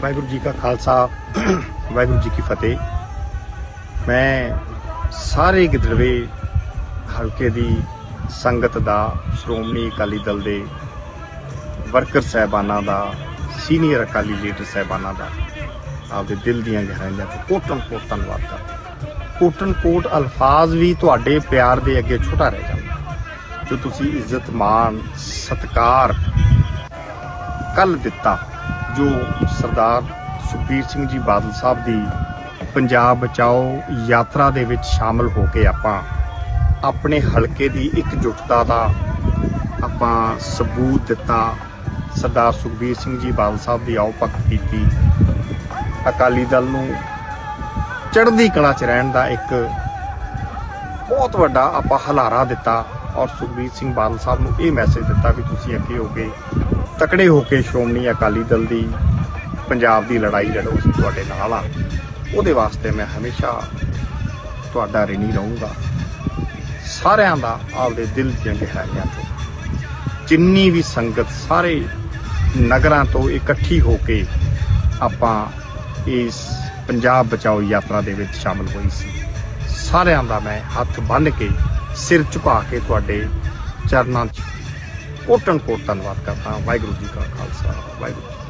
ਵਾਹਿਗੁਰੂ ਜੀ ਕਾ ਖਾਲਸਾ, ਵਾਹਿਗੁਰੂ ਜੀ ਕੀ ਫਤਿਹ। ਮੈਂ ਸਾਰੇ ਗਿੱਦੜਵੇ ਹਲਕੇ ਦੀ ਸੰਗਤ ਦਾ, ਸ਼੍ਰੋਮਣੀ ਅਕਾਲੀ ਦਲ ਦੇ ਵਰਕਰ ਸਹਿਬਾਨਾਂ ਦਾ, ਸੀਨੀਅਰ ਅਕਾਲੀ ਲੀਡਰ ਸਹਿਬਾਨਾਂ ਦਾ ਆਪਦੇ ਦਿਲ ਦੀਆਂ ਗਹਿਰਾਈਆਂ ਤੋਂ ਕੋਟਨ ਕੋਟ ਧੰਨਵਾਦ ਕਰਦਾ ਕੋਟਨ ਕੋਟ ਅਲਫਾਜ਼ ਵੀ ਤੁਹਾਡੇ ਪਿਆਰ ਦੇ ਅੱਗੇ ਛੋਟਾ ਰਹਿ ਜਾਂਦਾ ਜੋ ਤੁਸੀਂ ਇੱਜ਼ਤ, ਮਾਣ, ਸਤਿਕਾਰ ਕੱਲ ਦਿੱਤਾ ਜੋ ਸਰਦਾਰ ਸੁਖਬੀਰ ਸਿੰਘ ਜੀ ਬਾਦਲ ਸਾਹਿਬ ਦੀ ਪੰਜਾਬ ਬਚਾਓ ਯਾਤਰਾ ਦੇ ਵਿੱਚ ਸ਼ਾਮਲ ਹੋ ਕੇ ਆਪਾਂ ਆਪਣੇ ਹਲਕੇ ਦੀ ਇਕਜੁੱਟਤਾ ਦਾ ਆਪਾਂ ਸਬੂਤ ਦਿੱਤਾ। ਸਰਦਾਰ ਸੁਖਬੀਰ ਸਿੰਘ ਜੀ ਬਾਦਲ ਸਾਹਿਬ ਦੀ ਆਓ ਭਗਤ ਕੀਤੀ। ਅਕਾਲੀ ਦਲ ਨੂੰ ਚੜ੍ਹਦੀ ਕਲਾ 'ਚ ਰਹਿਣ ਦਾ ਇੱਕ ਬਹੁਤ ਵੱਡਾ ਆਪਾਂ ਹਲਾਰਾ ਦਿੱਤਾ ਔਰ ਸੁਖਬੀਰ ਸਿੰਘ ਬਾਦਲ ਸਾਹਿਬ ਨੂੰ ਇਹ ਮੈਸੇਜ ਦਿੱਤਾ ਵੀ ਤੁਸੀਂ ਅੱਗੇ ਹੋ ਕੇ ਤਕੜੇ ਹੋ ਕੇ ਸ਼੍ਰੋਮਣੀ ਅਕਾਲੀ ਦਲ ਦੀ ਪੰਜਾਬ ਦੀ ਲੜਾਈ ਲੜੋ ਅਸੀਂ ਤੁਹਾਡੇ ਨਾਲ ਆ। ਉਹਦੇ ਵਾਸਤੇ ਮੈਂ ਹਮੇਸ਼ਾ ਤੁਹਾਡਾ ਰਿਣੀ ਰਹੂੰਗਾ। ਸਾਰਿਆਂ ਦਾ ਆਪਦੇ ਦਿਲ ਦੀਆਂ ਗਹਿਰਾਈਆਂ ਤੋਂ। ਜਿੰਨੀ ਵੀ ਸੰਗਤ ਸਾਰੇ ਨਗਰਾਂ ਤੋਂ ਇਕੱਠੀ ਹੋ ਕੇ ਆਪਾਂ ਇਸ ਪੰਜਾਬ ਬਚਾਓ ਯਾਤਰਾ ਦੇ ਵਿੱਚ ਸ਼ਾਮਲ ਹੋਈ ਸੀ। ਸਾਰਿਆਂ ਦਾ ਮੈਂ ਹੱਥ ਬੰਨ੍ਹ ਕੇ ਸਿਰ ਝੁਕਾ ਕੇ ਤੁਹਾਡੇ ਚਰਨਾਂ 'ਚ ਕੋਟਨ ਕੋਟ ਧੰਨਵਾਦ ਕਰਦਾ ਵਾਹਿਗੁਰੂ ਜੀ ਕਾ ਖਾਲਸਾ ਵਾਹਿਗੁਰੂ ਜੀ